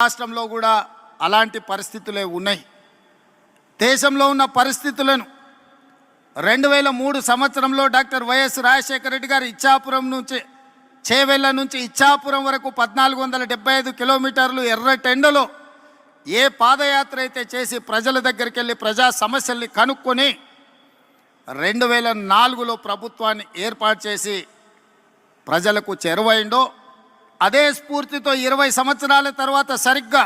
రాష్ట్రంలో కూడా అలాంటి పరిస్థితులే ఉన్నాయి. దేశంలో ఉన్న పరిస్థితులను రెండు వేల మూడు సంవత్సరంలో డాక్టర్ వైఎస్ రాజశేఖర రెడ్డి గారు ఇచ్చాపురం నుంచి చేవెళ్ళ నుంచి ఇచ్చాపురం వరకు పద్నాలుగు వందల డెబ్బై ఐదు కిలోమీటర్లు ఎర్రటెండలో ఏ పాదయాత్ర అయితే చేసి ప్రజల దగ్గరికి వెళ్ళి ప్రజా సమస్యల్ని కనుక్కొని రెండు వేల నాలుగులో ప్రభుత్వాన్ని ఏర్పాటు చేసి ప్రజలకు చేరువైండో అదే స్ఫూర్తితో ఇరవై సంవత్సరాల తర్వాత సరిగ్గా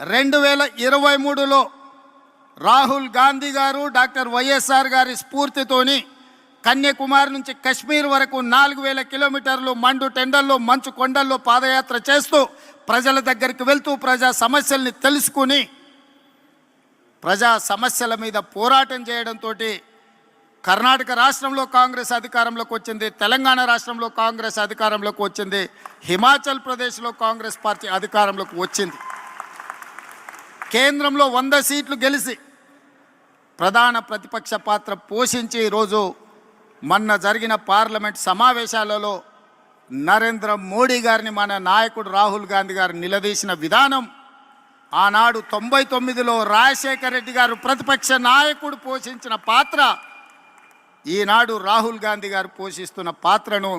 రెండు వేల ఇరవై మూడులో రాహుల్ గాంధీ గారు డాక్టర్ వైఎస్ఆర్ గారి స్ఫూర్తితోని కన్యాకుమారి నుంచి కశ్మీర్ వరకు నాలుగు వేల కిలోమీటర్లు మండు టెండల్లో మంచు కొండల్లో పాదయాత్ర చేస్తూ ప్రజల దగ్గరికి వెళ్తూ ప్రజా సమస్యల్ని తెలుసుకుని ప్రజా సమస్యల మీద పోరాటం చేయడంతో కర్ణాటక రాష్ట్రంలో కాంగ్రెస్ అధికారంలోకి వచ్చింది తెలంగాణ రాష్ట్రంలో కాంగ్రెస్ అధికారంలోకి వచ్చింది హిమాచల్ ప్రదేశ్లో కాంగ్రెస్ పార్టీ అధికారంలోకి వచ్చింది. కేంద్రంలో వంద సీట్లు గెలిచి ప్రధాన ప్రతిపక్ష పాత్ర పోషించి ఈరోజు మొన్న జరిగిన పార్లమెంట్ సమావేశాలలో నరేంద్ర మోడీ గారిని మన నాయకుడు రాహుల్ గాంధీ గారు నిలదీసిన విధానం ఆనాడు తొంభై తొమ్మిదిలో రాజశేఖర రెడ్డి గారు ప్రతిపక్ష నాయకుడు పోషించిన పాత్ర ఈనాడు రాహుల్ గాంధీ గారు పోషిస్తున్న పాత్రను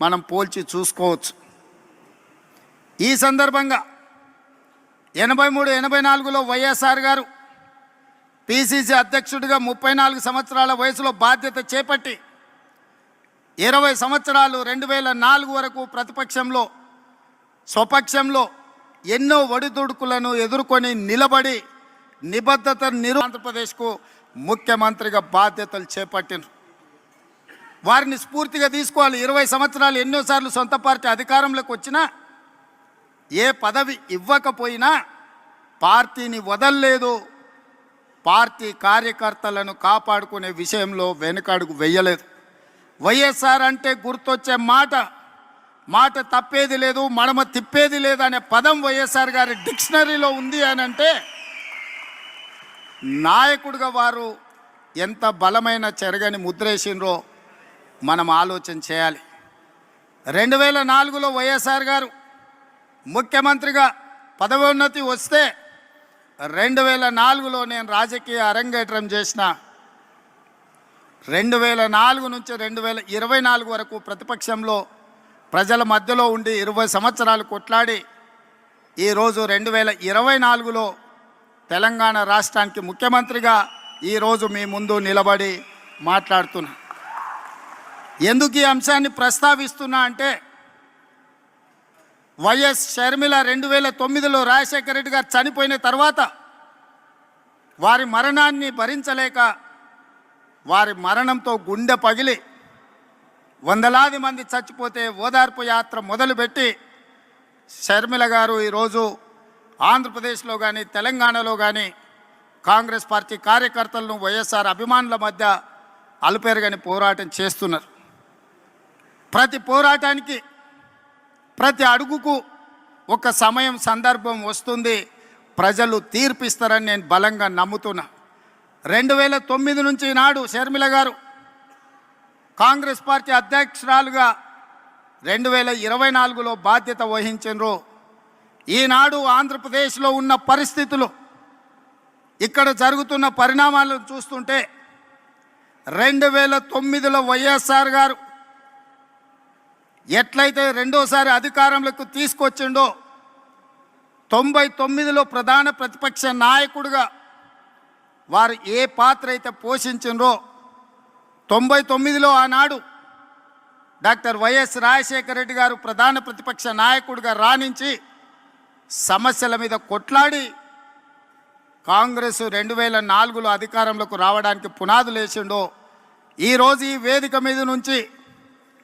మనం పోల్చి చూసుకోవచ్చు. ఈ సందర్భంగా ఎనభై మూడు ఎనభై నాలుగులో వైఎస్ఆర్ గారు పిసిసి అధ్యక్షుడిగా ముప్పై నాలుగు సంవత్సరాల వయసులో బాధ్యత చేపట్టి ఇరవై సంవత్సరాలు రెండు వేల నాలుగు వరకు ప్రతిపక్షంలో స్వపక్షంలో ఎన్నో ఒడిదుడుకులను ఎదుర్కొని నిలబడి నిబద్ధత నిరు ఆంధ్రప్రదేశ్కు ముఖ్యమంత్రిగా బాధ్యతలు చేపట్టినారు వారిని స్ఫూర్తిగా తీసుకోవాలి. ఇరవై సంవత్సరాలు ఎన్నోసార్లు సొంత పార్టీ అధికారంలోకి వచ్చినా ఏ పదవి ఇవ్వకపోయినా పార్టీని వదల్లేదు. పార్టీ కార్యకర్తలను కాపాడుకునే విషయంలో వెనుకడుగు వెయ్యలేదు వైఎస్ఆర్ అంటే గుర్తొచ్చే మాట మాట తప్పేది లేదు మడమ తిప్పేది లేదు అనే పదం వైఎస్ఆర్ గారి డిక్షనరీలో ఉంది అని అంటే నాయకుడిగా వారు ఎంత బలమైన చెరగని ముద్రేసిండ్రో మనం ఆలోచన చేయాలి. రెండు వేల నాలుగులో వైఎస్ఆర్ గారు ముఖ్యమంత్రిగా పదవోన్నతి వస్తే రెండు వేల నాలుగులో నేను రాజకీయ అరంగేట్రం చేసిన రెండు వేల నాలుగు నుంచి రెండు వేల ఇరవై నాలుగు వరకు ప్రతిపక్షంలో ప్రజల మధ్యలో ఉండి ఇరవై సంవత్సరాలు కొట్లాడి ఈరోజు రెండు వేల ఇరవై నాలుగులో తెలంగాణ రాష్ట్రానికి ముఖ్యమంత్రిగా ఈరోజు మీ ముందు నిలబడి మాట్లాడుతున్నా. ఎందుకు ఈ అంశాన్ని ప్రస్తావిస్తున్నా అంటే వైఎస్ షర్మిల రెండు వేల తొమ్మిదిలో రాజశేఖర రెడ్డి గారు చనిపోయిన తర్వాత వారి మరణాన్ని భరించలేక వారి మరణంతో గుండె పగిలి వందలాది మంది చచ్చిపోతే ఓదార్పు యాత్ర మొదలుపెట్టి షర్మిల గారు ఈరోజు ఆంధ్రప్రదేశ్లో కానీ తెలంగాణలో కానీ కాంగ్రెస్ పార్టీ కార్యకర్తలను వైఎస్ఆర్ అభిమానుల మధ్య అలుపెరగని పోరాటం చేస్తున్నారు. ప్రతి పోరాటానికి ప్రతి అడుగుకు ఒక సమయం సందర్భం వస్తుంది. ప్రజలు తీర్పిస్తారని నేను బలంగా నమ్ముతున్నా. రెండు వేల తొమ్మిది నుంచి నాడు షర్మిల గారు కాంగ్రెస్ పార్టీ అధ్యక్షురాలుగా రెండు వేల ఇరవై నాలుగులో బాధ్యత వహించినరు. ఈనాడు ఆంధ్రప్రదేశ్లో ఉన్న పరిస్థితులు ఇక్కడ జరుగుతున్న పరిణామాలను చూస్తుంటే రెండు వేల తొమ్మిదిలో వైఎస్ఆర్ గారు ఎట్లయితే రెండోసారి అధికారంలోకి తీసుకొచ్చిండో తొంభై తొమ్మిదిలో ప్రధాన ప్రతిపక్ష నాయకుడిగా వారు ఏ పాత్ర అయితే పోషించిండ్రో తొంభై తొమ్మిదిలో ఆనాడు డాక్టర్ వైఎస్ రాజశేఖర రెడ్డి గారు ప్రధాన ప్రతిపక్ష నాయకుడిగా రాణించి సమస్యల మీద కొట్లాడి కాంగ్రెస్ రెండు వేల నాలుగులో అధికారంలోకి రావడానికి పునాదులు వేసిండో ఈరోజు ఈ వేదిక మీద నుంచి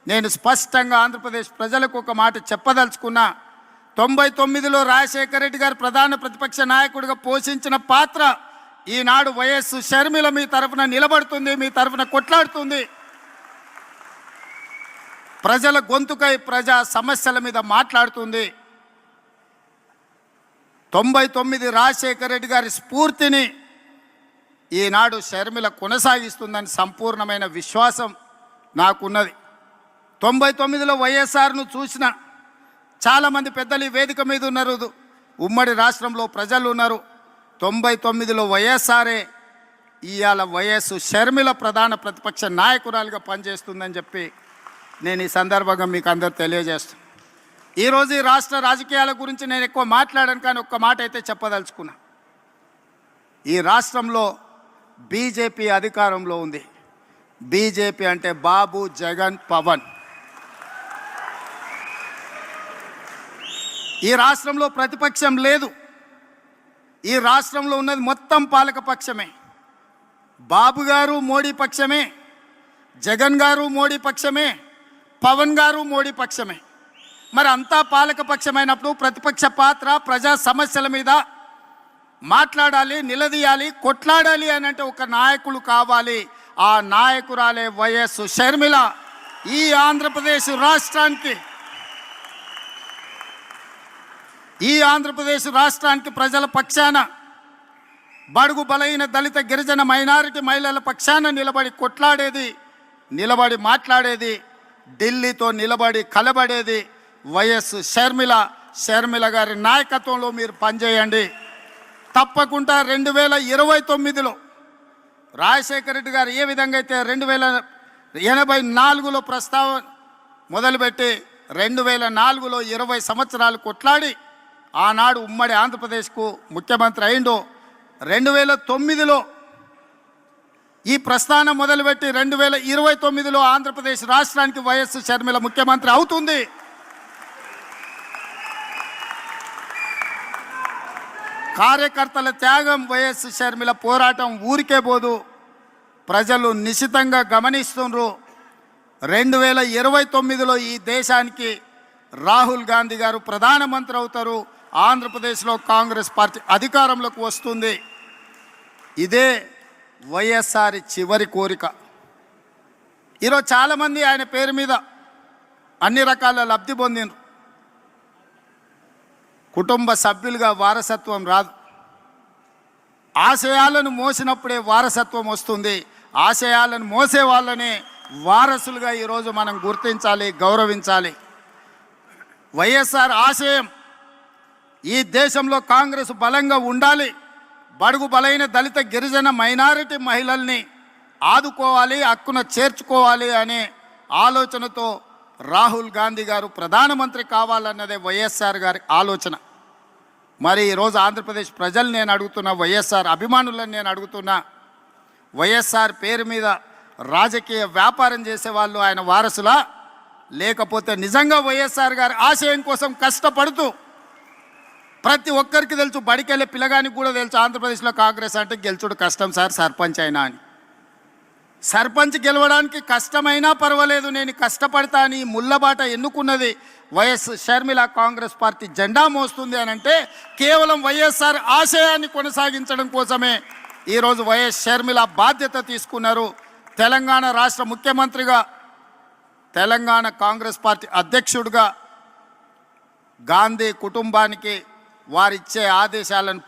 నేను స్పష్టంగా ఆంధ్రప్రదేశ్ ప్రజలకు ఒక మాట చెప్పదలుచుకున్నా తొంభై తొమ్మిదిలో రాజశేఖర రెడ్డి గారు ప్రధాన ప్రతిపక్ష నాయకుడిగా పోషించిన పాత్ర ఈనాడు వైఎస్ షర్మిల మీ తరఫున నిలబడుతుంది మీ తరఫున కొట్లాడుతుంది. ప్రజల గొంతుకై ప్రజా సమస్యల మీద మాట్లాడుతుంది. తొంభై తొమ్మిది రాజశేఖర రెడ్డి గారి స్ఫూర్తిని ఈనాడు షర్మిల కొనసాగిస్తుందని సంపూర్ణమైన విశ్వాసం నాకున్నది. తొంభై తొమ్మిదిలో వైఎస్ఆర్ను చూసిన చాలామంది పెద్దలు ఈ వేదిక మీద ఉన్నారు. ఉమ్మడి రాష్ట్రంలో ప్రజలు ఉన్నారు. తొంభై తొమ్మిదిలో వైఎస్ఆర్ఏ ఇవాళ వైఎస్ షర్మిల ప్రధాన ప్రతిపక్ష నాయకురాలుగా పనిచేస్తుందని చెప్పి నేను ఈ సందర్భంగా మీకు అందరు తెలియజేస్తాను ఈరోజు ఈ రాష్ట్ర రాజకీయాల గురించి నేను ఎక్కువ మాట్లాడాను కానీ ఒక్క మాట అయితే చెప్పదలుచుకున్నా. ఈ రాష్ట్రంలో బీజేపీ అధికారంలో ఉంది. బీజేపీ అంటే బాబు జగన్ పవన్. ఈ రాష్ట్రంలో ప్రతిపక్షం లేదు. ఈ రాష్ట్రంలో ఉన్నది మొత్తం పాలక పక్షమే. బాబు గారు మోడీ పక్షమే. జగన్ గారు మోడీ పక్షమే. పవన్ గారు మోడీ పక్షమే. మరి అంతా పాలక పక్షమైనప్పుడు ప్రతిపక్ష పాత్ర ప్రజా సమస్యల మీద మాట్లాడాలి నిలదీయాలి కొట్లాడాలి అని అంటే ఒక నాయకులు కావాలి. ఆ నాయకురాలే వైఎస్ షర్మిల ఈ ఆంధ్రప్రదేశ్ రాష్ట్రానికి. ఈ ఆంధ్రప్రదేశ్ రాష్ట్రానికి ప్రజల పక్షాన బడుగు బలైన దళిత గిరిజన మైనారిటీ మహిళల పక్షాన నిలబడి కొట్లాడేది నిలబడి మాట్లాడేది ఢిల్లీతో నిలబడి కలబడేది వైఎస్ షర్మిల షర్మిల గారి నాయకత్వంలో మీరు పనిచేయండి. తప్పకుండా రెండు వేల ఇరవై తొమ్మిదిలో రాజశేఖర రెడ్డి గారు ఏ విధంగా అయితే రెండు వేల ఎనభై నాలుగులో ప్రస్తావన మొదలుపెట్టి రెండు వేల నాలుగులో ఇరవై సంవత్సరాలు కొట్లాడి ఆనాడు ఉమ్మడి ఆంధ్రప్రదేశ్కు ముఖ్యమంత్రి అయిండు రెండు వేల తొమ్మిదిలో ఈ ప్రస్థానం మొదలుపెట్టి రెండు వేల ఇరవై తొమ్మిదిలో ఆంధ్రప్రదేశ్ రాష్ట్రానికి వైఎస్ షర్మిల ముఖ్యమంత్రి అవుతుంది. కార్యకర్తల త్యాగం వైఎస్ షర్మిల పోరాటం ఊరికే పోదు. ప్రజలు నిశితంగా గమనిస్తుండ్రు. రెండు వేల ఇరవై తొమ్మిదిలో ఈ దేశానికి రాహుల్ గాంధీ గారు ప్రధానమంత్రి అవుతారు. ఆంధ్రప్రదేశ్లో కాంగ్రెస్ పార్టీ అధికారంలోకి వస్తుంది. ఇదే వైఎస్ఆర్ చివరి కోరిక. ఈరోజు చాలామంది ఆయన పేరు మీద అన్ని రకాల లబ్ధి పొందిండ్రు. కుటుంబ సభ్యులుగా వారసత్వం రాదు. ఆశయాలను మోసినప్పుడే వారసత్వం వస్తుంది. ఆశయాలను మోసే వాళ్ళనే వారసులుగా ఈరోజు మనం గుర్తించాలి గౌరవించాలి. వైఎస్ఆర్ ఆశయం ఈ దేశంలో కాంగ్రెస్ బలంగా ఉండాలి. బడుగు బలైన దళిత గిరిజన మైనారిటీ మహిళల్ని ఆదుకోవాలి హక్కున చేర్చుకోవాలి అనే ఆలోచనతో రాహుల్ గాంధీ గారు ప్రధానమంత్రి కావాలన్నదే వైఎస్ఆర్ గారి ఆలోచన. మరి ఈరోజు ఆంధ్రప్రదేశ్ ప్రజలు నేను అడుగుతున్నా వైఎస్ఆర్ అభిమానులను నేను అడుగుతున్నా వైఎస్ఆర్ పేరు మీద రాజకీయ వ్యాపారం చేసే వాళ్ళు ఆయన వారసులా? లేకపోతే నిజంగా వైఎస్ఆర్ గారి ఆశయం కోసం కష్టపడుతూ ప్రతి ఒక్కరికి తెలుసు బడికెళ్ళే పిల్లగానికి కూడా తెలుసు ఆంధ్రప్రదేశ్లో కాంగ్రెస్ అంటే గెలుచుడు కష్టం సార్ సర్పంచ్ అయినా అని. సర్పంచ్ గెలవడానికి కష్టమైనా పర్వాలేదు నేను కష్టపడతా అని ముళ్ళబాట ఎన్నుకున్నది వైఎస్ షర్మిల కాంగ్రెస్ పార్టీ జెండా మోస్తుంది అని అంటే కేవలం వైఎస్ఆర్ ఆశయాన్ని కొనసాగించడం కోసమే ఈరోజు వైఎస్ షర్మిల బాధ్యత తీసుకున్నారు. తెలంగాణ రాష్ట్ర ముఖ్యమంత్రిగా తెలంగాణ కాంగ్రెస్ పార్టీ అధ్యక్షుడిగా గాంధీ కుటుంబానికి వారిచ్చే ఆదేశాలను